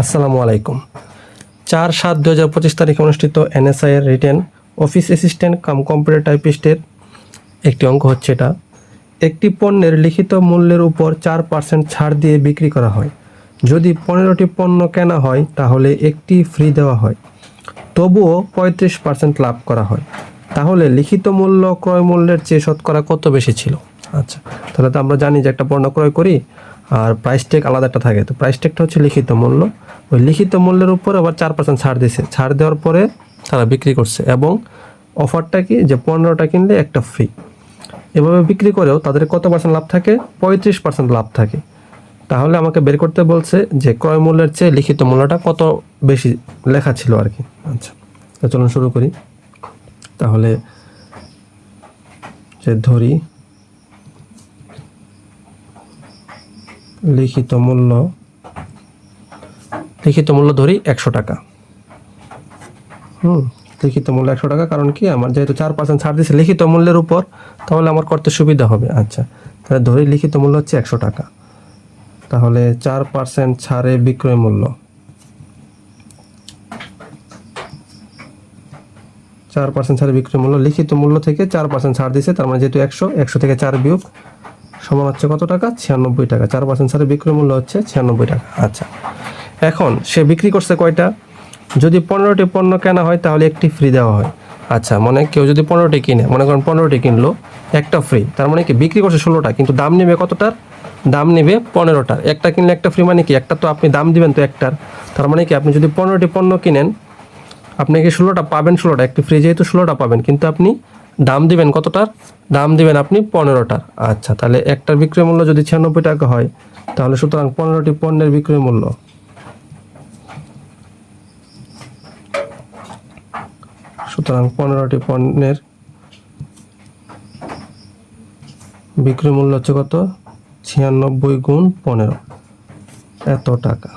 আসসালামু আলাইকুম। চার সাত দু হাজার পঁচিশ তারিখে অনুষ্ঠিত এনএসআই এর written office assistant cum computer টাইপিস্টের একটি অঙ্ক হচ্ছে এটা। একটি পণ্যের লিখিত মূল্যের উপর চার পার্সেন্ট ছাড় দিয়ে বিক্রি করা হয়। যদি পনেরোটি পণ্য কেনা হয়, তাহলে একটি ফ্রি দেওয়া হয়। তবুও পঁয়ত্রিশ পার্সেন্ট লাভ করা হয়। তাহলে লিখিত মূল্য, ক্রয় মূল্যের চেয়ে শতকরা কত বেশি ছিল? আচ্ছা তাহলে তো আমরা জানি যে একটা পণ্য ক্রয় করি আর প্রাইস ট্যাগ আলাদা একটা থাকে। তো প্রাইস ট্যাগটা হচ্ছে লিখিত মূল্য। ওই লিখিত মূল্যের উপর আবার চার পার্সেন্ট ছাড় দিছে। ছাড় দেওয়ার পরে তারা বিক্রি করছে এবং অফারটা কি? যে পনেরোটা কিনলে একটা ফ্রি এভাবে বিক্রি করেও তাদের কত পার্সেন্ট লাভ থাকে? পঁয়ত্রিশ পার্সেন্ট লাভ থাকে। তাহলে আমাকে বের করতে বলছে যে ক্রয় মূল্যের চেয়ে লিখিত মূল্যটা কত বেশি লেখা ছিল আর কি। আচ্ছা তো চলুন শুরু করি। তাহলে যে ধরি লিখিত মূল্য লিখিত মূল্য ধরি একশো টাকা। হুম, লিখিত মূল্য একশো টাকা, কারণ কি আমার যেহেতু চার পার্সেন্ট ছাড় দিচ্ছে লিখিত মূল্যের উপর, তাহলে আমার করতে সুবিধা হবে। আচ্ছা তাহলে ধরি লিখিত মূল্য হচ্ছে একশো টাকা। তাহলে চার পার্সেন্ট ছাড়ে বিক্রয় মূল্য। চার পার্সেন্ট ছাড়ে বিক্রয় মূল্য, লিখিত মূল্য থেকে চার পার্সেন্ট ছাড় দিছে, তার মানে যেহেতু একশো একশো থেকে চার বিয়োগ সমান হচ্ছে কত টাকা? ছিয়ানব্বই টাকা। চার পার্সেন্ট ছাড়ে বিক্রয় মূল্য হচ্ছে ছিয়ানব্বই টাকা। আচ্ছা। এখন সে বিক্রি করছে কয়টা? যদি পনেরোটি পণ্য কেনা হয়, তাহলে একটি ফ্রি দেওয়া হয়। আচ্ছা মানে কেউ যদি পনেরোটি কিনে, মনে করেন পনেরোটি কিনলো, একটা ফ্রি তার মানে কি, বিক্রি করছে ষোলোটা, কিন্তু দাম নেবে কতটার? দাম নেবে পনেরোটার। একটা কিনলে একটা ফ্রি মানে কি? একটা তো আপনি দাম দিবেন তো একটার। তার মানে কি, আপনি যদি পনেরোটি পণ্য কিনেন, আপনি কি ষোলোটা পাবেন ষোলোটা? একটি ফ্রি যেহেতু ষোলোটা পাবেন, কিন্তু আপনি দাম দিবেন কতটার? দাম দিবেন আপনি পনেরোটার। আচ্ছা তাহলে একটার বিক্রয় মূল্য যদি ছিয়ানব্বই টাকা হয়, তাহলে সুতরাং পনেরোটি পণ্যের বিক্রয় মূল্য। সুতরাং পনেরোটি পণ্যের বিক্রয় মূল্য হচ্ছে কত? ছিয়ানব্বই গুণ পনেরো। এত টাকা।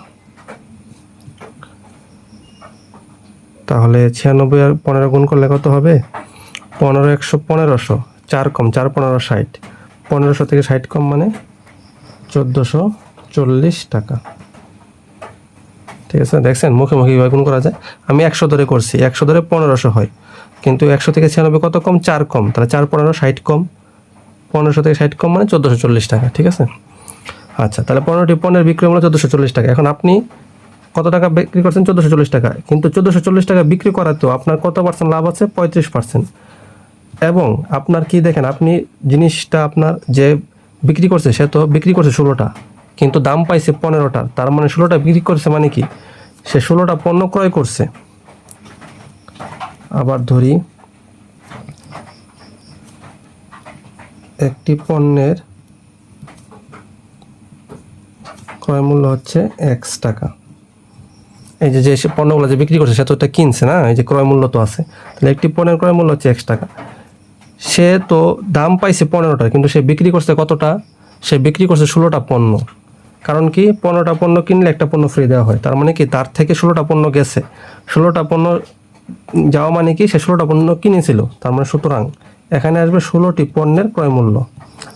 তাহলে ছিয়ানব্বই আর পনেরো গুণ করলে কত হবে? পনেরো একশো পনেরোশো, চার কম, চার পনেরো ষাট। পনেরোশো থেকে ষাট কম মানে চোদ্দোশো চল্লিশ টাকা। ঠিক আছে, দেখছেন? মুখে মুখে কীভাবে গুণ করা যায়। আমি একশো ধরে করছি, একশো ধরে পনেরোশো হয়। কিন্তু একশো থেকে ছিয়ানব্বই কত কম? চার কম। তাহলে চার পনেরো ষাট কম। পনেরোশো থেকে ষাট কম মানে চোদ্দোশো চল্লিশ টাকা, ঠিক আছে? আচ্ছা তাহলে পনেরোটি পণ্যের বিক্রয় মূল্য চোদ্দোশো চল্লিশ টাকা। এখন আপনি কত টাকা বিক্রি করছেন? চোদ্দোশো চল্লিশ টাকা। কিন্তু চোদ্দোশো চল্লিশ টাকা বিক্রি করাতেও আপনার কত পার্সেন্ট লাভ আছে? পঁয়ত্রিশ পার্সেন্ট এবং আপনার কি দেখেন, আপনি জিনিসটা আপনার যে বিক্রি করছে, সে তো বিক্রি করছে ষোলোটা, কিন্তু দাম পাইছে পনেরোটার তার মানে ষোলোটা বিক্রি করছে মানে কি? সে ষোলোটা পণ্য ক্রয় করছে। আবার ধরি, একটি পণ্যের ক্রয় মূল্য হচ্ছে এক্স টাকা। এই যে যে পণ্যগুলো যে বিক্রি করছে, সে তো এটা কিনছে না, এই যে ক্রয় মূল্য তো আছে, তাহলে একটি পণ্যের ক্রয় মূল্য হচ্ছে এক্স টাকা। সে তো দাম পাইছে পনেরোটা, কিন্তু সে বিক্রি করছে কতটা? সে বিক্রি করছে ষোলোটা পণ্য। কারণ কি? পনেরোটা পণ্য কিনলে একটা পণ্য ফ্রি দেওয়া হয়। তার মানে কি? তার থেকে ষোলোটা পণ্য গেছে। ষোলোটা পণ্য যাওয়া মানে কি? সে ষোলোটা পণ্য কিনেছিল। তার মানে সুতরাং এখানে আসবে ষোলোটি পণ্যের ক্রয় মূল্য।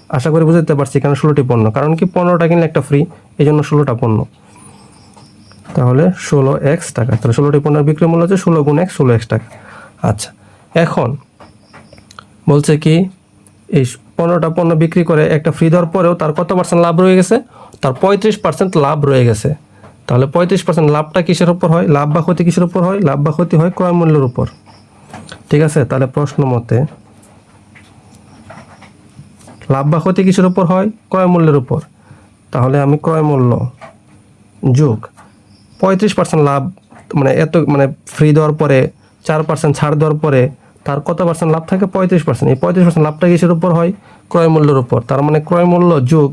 আশা করি বুঝতে পারছি কেন ষোলোটি পণ্য। কারণ কি? পনেরোটা কিনলে একটা ফ্রি এই জন্য ষোলোটা পণ্য। তাহলে ষোলো এক্স টাকা। তাহলে ষোলোটি পণ্যের বিক্রয় মূল্য হচ্ছে ষোলো গুণ এক, ষোলো এক্স টাকা। আচ্ছা এখন বলছে কি, এই পনেরোটা পণ্য বিক্রি করে একটা ফ্রি দেওয়ার পরেও তার কত পার্সেন্ট লাভ রয়ে গেছে? তার পঁয়ত্রিশ পার্সেন্ট লাভ রয়ে গেছে। তাহলে পঁয়ত্রিশ পার্সেন্ট লাভটা কিসের উপর হয়? লাভ বা ক্ষতি কিসের উপর হয়? লাভ বা ক্ষতি হয় ক্রয় মূল্যের উপর। ঠিক আছে? তাহলে প্রশ্ন মতে লাভ বা ক্ষতি কিসের উপর হয়? ক্রয় মূল্যের উপর। তাহলে আমি ক্রয় মূল্য যোগ পঁয়ত্রিশ পার্সেন্ট লাভ মানে এত মানে ফ্রি দেওয়ার পরে, চার পার্সেন্ট ছাড় দেওয়ার পরে তার কত পার্সেন্ট লাভ থাকে? পঁয়ত্রিশ পার্সেন্ট এই পঁয়ত্রিশ পার্সেন্ট লাভটা কিসের উপর হয়? ক্রয় মূল্যের উপর। তার মানে ক্রয় মূল্য যোগ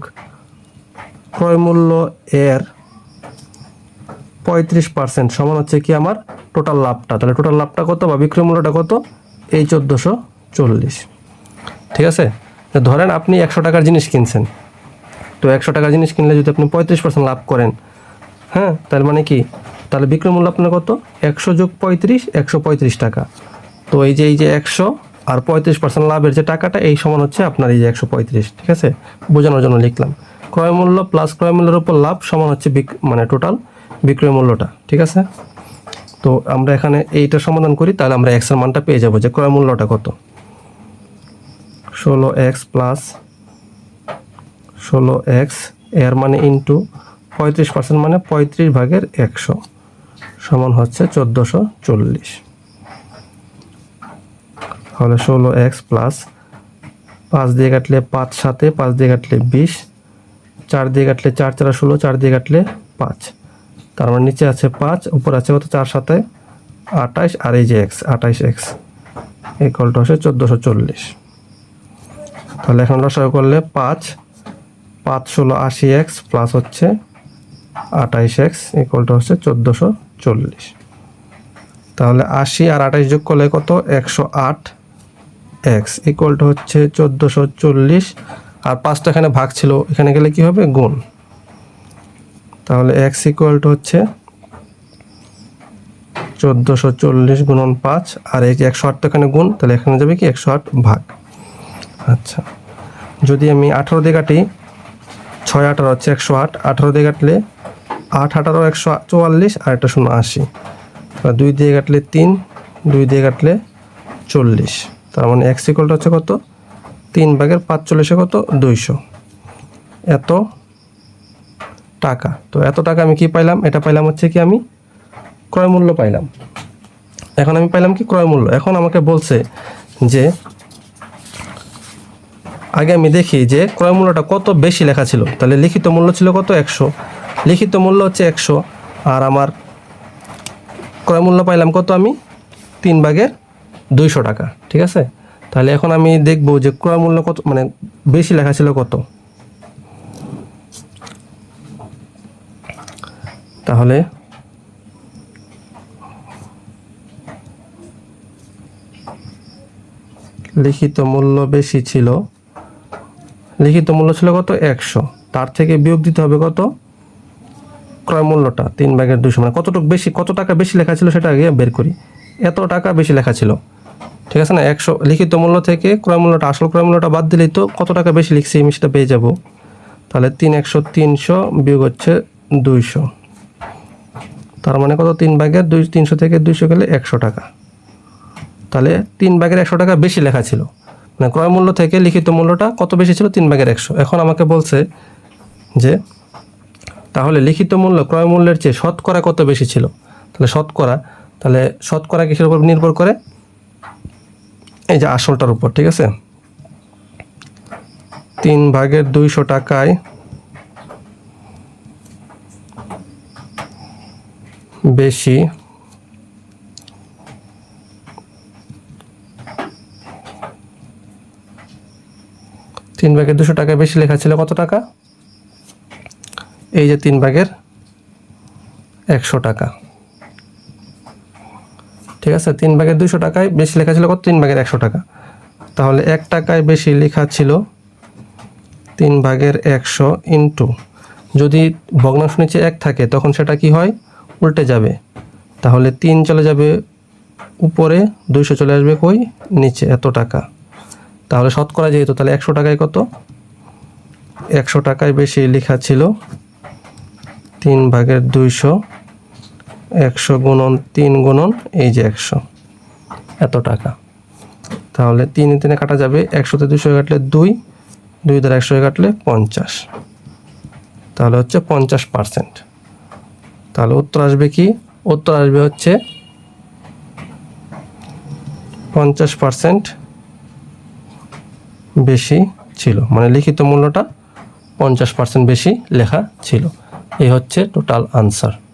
ক্রয় মূল্য এর পঁয়ত্রিশ পার্সেন্ট সমান হচ্ছে কি আমার টোটাল লাভটা। তাহলে টোটাল লাভটা কত বা বিক্রয় মূল্যটা কত? এই চোদ্দোশো চল্লিশ। ঠিক আছে? ধরেন আপনি একশো টাকার জিনিস কিনছেন। তো একশো টাকার জিনিস কিনলে যদি আপনি পঁয়ত্রিশ পার্সেন্ট লাভ করেন হ্যাঁ? তার মানে কি? তাহলে বিক্রয় মূল্য আপনার কত? একশো যোগ পঁয়ত্রিশ, একশো পঁয়ত্রিশ টাকা। তো এই যে এই যে একশো আর পঁয়ত্রিশ পার্সেন্ট লাভের যে টাকাটা, এই সমান হচ্ছে আপনার এই যে একশো পঁয়ত্রিশ, ঠিক আছে? বোঝানোর জন্য লিখলাম। ক্রয় মূল্য প্লাস ক্রয় মূল্যের উপর লাভ সমান হচ্ছে মানে টোটাল বিক্রয় মূল্যটা, ঠিক আছে? তো আমরা এখানে এইটা সমাধান করি, তাহলে আমরা এক্সের মানটা পেয়ে যাব যে ক্রয় মূল্যটা কত। ষোলো এক্স প্লাস ষোলো এক্সের মানে ইন্টু পঁয়ত্রিশ পার্সেন্ট মানে পঁয়ত্রিশ ভাগের একশো, সমান হচ্ছে চোদ্দোশো চল্লিশ। তাহলে ষোলো এক্স প্লাস পাঁচ দিয়ে কাটলে পাঁচ সাতে পাঁচ দিয়ে কাটলে বিশ, চার দিয়ে কাটলে চার চারা ষোলো, চার দিয়ে কাটলে পাঁচ। তার মানে নিচে আছে পাঁচ, উপর আছে কত? চার সাথে আঠাইশ আর এই যে এক্স আঠাইশ এক্স এই কলটা হচ্ছে চোদ্দোশো চল্লিশ। তাহলে এখন রসায়ন করলে পাঁচ পাঁচ ষোলো আশি এক্স প্লাস হচ্ছে আঠাইশ এক্স ইকুয়ালটা হচ্ছে চোদ্দোশো চল্লিশ। তাহলে আশি আর আঠাইশ যোগ করলে কত? একশো আট। এক্স ইকুয়ালটা হচ্ছে চোদ্দোশো চল্লিশ। আর পাঁচটা এখানে ভাগ ছিল, এখানে গেলে কি হবে? গুণ। তাহলে এক্স ইকুয়ালটা হচ্ছে চোদ্দোশো চল্লিশ গুণন পাঁচ। আর এই একশো আট তো এখানে গুণ, তাহলে এখানে যাবে কি? একশো আট ভাগ। আচ্ছা। যদি আমি আঠারো দিয়ে কাটি, ছয় আঠারো হচ্ছে একশো আট। আঠারো দিয়ে কাটলে আট আঠারো একশো চুয়াল্লিশ, আর একটা শূন্য আশি। দুই দিয়ে কাটলে তিন, দুই দিয়ে কাটলে চল্লিশ। তার মানে এক্স ইকুয়ালটা হচ্ছে কত? তিন ভাগের পাঁচচল্লিশে কত? দুইশো। এত টাকা। তো এত টাকা আমি কি পাইলাম? এটা পাইলাম হচ্ছে কি আমি ক্রয় মূল্য পাইলাম। এখন আমি পাইলাম কি ক্রয় মূল্য? এখন আমাকে বলছে যে, আগে আমি দেখি যে ক্রয় মূল্যটা কত বেশি লেখা ছিল। তাহলে লিখিত মূল্য ছিল কত? একশো। লিখিত মূল্য হচ্ছে একশো। আর আমার ক্রয় মূল্য পাইলাম কত আমি? তিন ভাগের দুইশো টাকা, ঠিক আছে? তাহলে এখন আমি দেখব যে ক্রয় মূল্য কত মানে বেশি লেখা ছিল কত। তাহলে লিখিত মূল্য বেশি ছিল। লিখিত মূল্য ছিল কত? একশো। তার থেকে বিয়োগ দিতে হবে কত? ক্রয় মূল্যটা, তিন ভাগের দুশো মানে কতটুকু বেশি, কত টাকা বেশি লেখা ছিল সেটা আগে বের করি। এত টাকা বেশি লেখা ছিল। ঠিক আছে না? একশো লিখিত মূল্য থেকে ক্রয় মূল্যটা, আসল ক্রয় মূল্যটা বাদ দিলেই তো কত টাকা বেশি লিখছি আমি সেটা পেয়ে যাব। তাহলে তিন একশো তিনশো বিয়োগ হচ্ছে দুইশো। তার মানে কত? তিন ভাগের দুই, তিনশো থেকে দুইশো গেলে একশো টাকা। তাহলে তিন ভাগের একশো টাকা বেশি লেখা ছিল। মানে ক্রয় মূল্য থেকে লিখিত মূল্যটা কত বেশি ছিল? তিন ভাগের একশো। এখন আমাকে বলছে যে, তাহলে লিখিত মূল্য ক্রয় মূল্যের চেয়ে শতকরা কত বেশি ছিল? তাহলে শতকরা তাহলে শতকরা কিসের উপর নির্ভর করে? এই যে আসলটার উপর, ঠিক আছে? তিন ভাগের দুইশো টাকায় বেশি তিন ভাগের দুশো টাকা বেশি লেখা ছিল কত টাকা? এই যে তিন ভাগের একশো টাকা। আছে, তিন ভাগের দুশো টাকায় বেশি লেখা ছিল কত? তিন ভাগের একশো টাকা। তাহলে এক টাকায় বেশি লেখা ছিল তিন ভাগের একশো ইন্টু। যদি ভগ্নাংশ নিচে এক থাকে, তখন সেটা কি হয়? উল্টে যাবে। তাহলে তিন চলে যাবে উপরে, দুইশো চলে আসবে কই? নিচে, এত টাকা। তাহলে শতকরা যেহেতু, তাহলে একশো টাকায় কত? একশো টাকায় বেশি লেখা ছিল তিন ভাগের দুইশো একশো গুণন তিন গুণন, এই যে একশো। এত টাকা। তাহলে তিন তিনে কাটা যাবে, একশোতে দুশো কাটলে দুই দুই দ্বারা একশো কাটলে পঞ্চাশ। তাহলে হচ্ছে পঞ্চাশ পার্সেন্ট। তাহলে উত্তর আসবে কি? উত্তর আসবে হচ্ছে পঞ্চাশ পার্সেন্ট বেশি ছিল। মানে লিখিত মূল্যটা পঞ্চাশ পার্সেন্ট বেশি লেখা ছিল। এই হচ্ছে টোটাল আনসার।